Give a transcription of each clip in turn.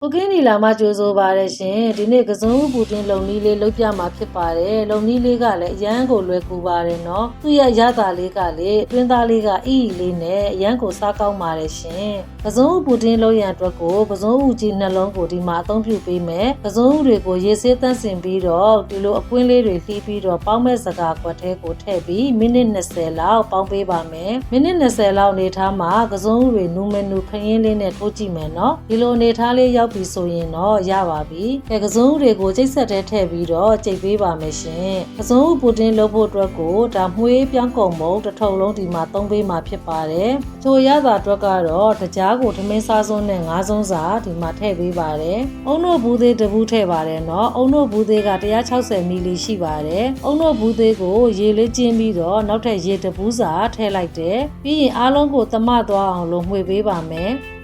။ဟုတ်ကဲ့နီလာမကြိုးဆိုပါရရှင်။ဒီနေ့ကစုံဦးပူတင်လုံနီးလေးလုပ်ပြမှာဖြစ်ပါတယ်။လုံနီးလေးကလည်းအရန်ကိုလွယ်ကူပါတယ်နော်။သူ့ရဲ့ရတာလေးကလေအတွင်းသားလေးကအီအီလေးနဲ့အရန်ကိုစားကောင်းပါတယ်ရှင်။ကစုံဦးပူတင်လုံရန်အတွက်ကိုကစုံဦးကြီးနှလုံးကိုဒီမှာအသုံးပြုပေးမယ်။ကစုံဦးတွေကိုရေဆေးသန့်စင်ပြီးတော့ဒီလိုအကွင်းလေးတွေလှီးပြီးတော့ပေါင်းမဲ့စကားကွက်ထဲကိုထည့်ပြီးမိနစ်20လောက်ပေါင်းပေးပါမယ်။မိနစ်20လောက်နေထားမှာကစုံဦးတွေနူးမနူခရင်လေးနဲ့ထိုးကြည့်မယ်နော်။ဒီလိုအနေထားလေးရောက်ပြီဆိုရင်တော့ရပါပြီ။ကဲကစုံဦးတွေကိုကျိတ်ဆက်တဲ့ထည့်ပြီးတော့ကြိတ်ပေးပါမယ်ရှင်။ကစုံဦးပူတင်လုပ်ဖို့အတွက်ကိုဒါမှွေးပြောင်းကုန်မုံတစ်ထုံလုံးဒီမှာသုံးပေးမှာဖြစ်ပါတယ်။ချိုရတာအတွက်ကတော့တကြားကိုထမင်းစားစွန်းနဲ့ငါးစွန်းစာဒီမှာထည့်ပေးပါတယ်။အုံတို့ဘူးသေးတစ်ဘူးထည့်ပါတယ်နော်။အုံတို့ဘူးသေးက160မီလီရှိပါတယ်။အုံတို့ဘူးသေးကိုရေလေးကျင်းပြီးတော့နောက်ထပ်ရေတစ်ဘူးစာထည့်လိုက်တယ်။ပြီးရင်အားလုံးကိုသမသွားအောင်လို့မှွေပေးပါမယ်။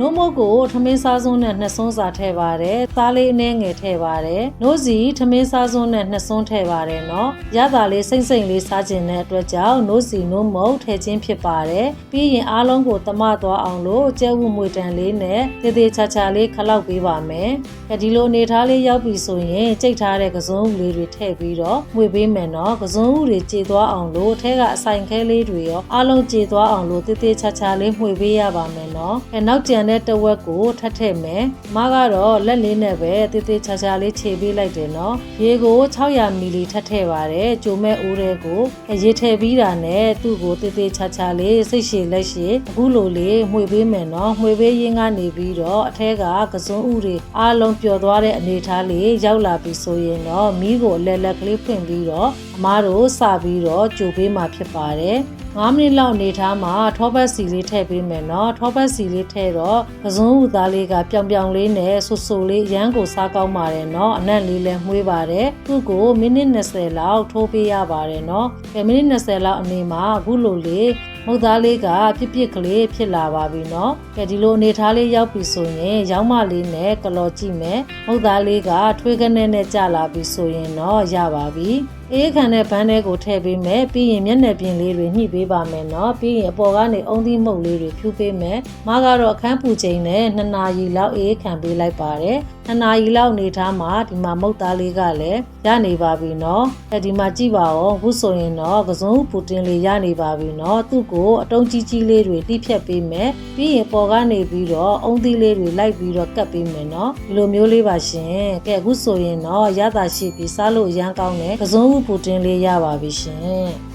နို့မုတ်ကိုထမင်းစားစွန်းနဲ့နှစ်စွန်းစာထည့်ပါတယ်။သားလေးအနှဲငယ်ထည့်ပါတယ်။နို့စီထမင်းစားစွန်းနဲ့နှစ်စွန်းထည့်ပါတယ်နော်။ရတာလေးစိမ့်စိမ့်လေးစားခြင်းတဲ့အတွက်ကြောင့်နို့စီနို့မုတ်ထည့်ခြင်းဖြစ်ပါတယ်။ပြီးရင်အားလုံးကိုသမသွားအောင်လို့ကျဲဝမွေတန်လေးနဲ့တေးသေးချာချာလေးခလောက်ပေးပါမယ်။ဒီလိုအနေထားလေးရောက်ပြီဆိုရင်ကြိတ်ထားတဲ့ကစုံဦးလေးတွေထည့်ပြီးတော့မှွေပေးမယ်နော်။ကစုံဦးတွေကြေသွားအောင်လို့ထဲကအဆိုင်ခဲလေးတွေရောအားလုံးကြေသွားအောင်လို့တေးသေးချာချာလေးမှွေပေးရပါမယ်နော်။အဲနောက်ကျန်တဲ့တဝက်ကိုထပ်ထည့်မယ်။မကတော့လက်လေးနဲ့ပဲတေးသေးချာချာလေးခြေပေးလိုက်တယ်နော်။ရေကို600မီလီထပ်ထည့်ပါတယ်။ကြိုမဲ့အိုးတွေကိုရေထည့်ပြီးတာနဲ့သူ့ကိုတေးသေးချာချာလေးစိတ်ရှည်လက်ရှည်အခုလိုလေးမှွေပေးမယ်နော်။မှွေပေးရင်းကနေပြီးတော့အထက်ကကစုံဥတွေအားလုံးပျော်သွားတဲ့အနေအထားလေးရောက်လာပြီဆိုရင်တော့မီးကိုအလက်လက်ကလေးဖွင့်ပြီးတော့အမားတို့စပြီးတော့ကြိုပေးမှာဖြစ်ပါတယ်။ 9မိနစ်လောက်နေထားမှာထောပတ်စီလေးထည့်ပေးမယ်နော်ထောပတ်စီလေးထည့်တော့ပဇွန်းဥသားလေးကပြောင်ပြောင်လေးနဲ့ဆူဆူလေးရမ်းကိုစားကောင်းပါတယ်နော်အနက်လေးလည်းမှုေးပါတယ်သူ့ကိုမိနစ်20လောက်ထိုးပေးရပါတယ်နော်ကဲမိနစ်20လောက်အနေမှာအခုလိုလေးမုတ်သားလေးကပြစ်ပြစ်ကလေးဖြစ်လာပါပြီနော်ကဲဒီလိုအနေထားလေးရောက်ပြီဆိုရင်ရောင်းမလေးနဲ့ကလော်ကြည့်မယ်မုတ်သားလေးကထွေးကနေနဲ့ကျလာပြီဆိုရင်တော့ရပါပြီ အေးခံတဲ့ဘန်းတွေကိုထည့်ပေးမယ်ပြီးရင်မျက်နှာပြင်လေးတွေညှိပေးပါမယ်နော်ပြီးရင်အပေါ်ကနေအုံသီးမုတ်လေးတွေဖြူးပေးမယ်မကတော့အခန်းပူချိန်နဲ့နှစ်နာရီလောက်အေးခံပေးလိုက်ပါတယ် နှစ်နာရီလောက်နေထားမှဒီမှာမုတ်သားလေးကလည်းရနေပါပြီနော်အဲဒီမှာကြည့်ပါဦးခုဆိုရင်တော့ကစုံပူတင်လေးရနေပါပြီနော်သူ့ကိုအတုံးကြီးကြီးလေးတွေတိဖြတ်ပေးမယ်ပြီးရင်ပေါ်ကနေပြီးတော့အုံသီးလေးတွေလိုက်ပြီးတော့ကတ်ပေးမယ်နော်ဒီလိုမျိုးလေးပါရှင်ကဲခုဆိုရင်တော့ရတာရှိပြီးစားလို့ရမ်းကောင်းတဲ့ကစုံပူတင်လေးရပါပြီရှင်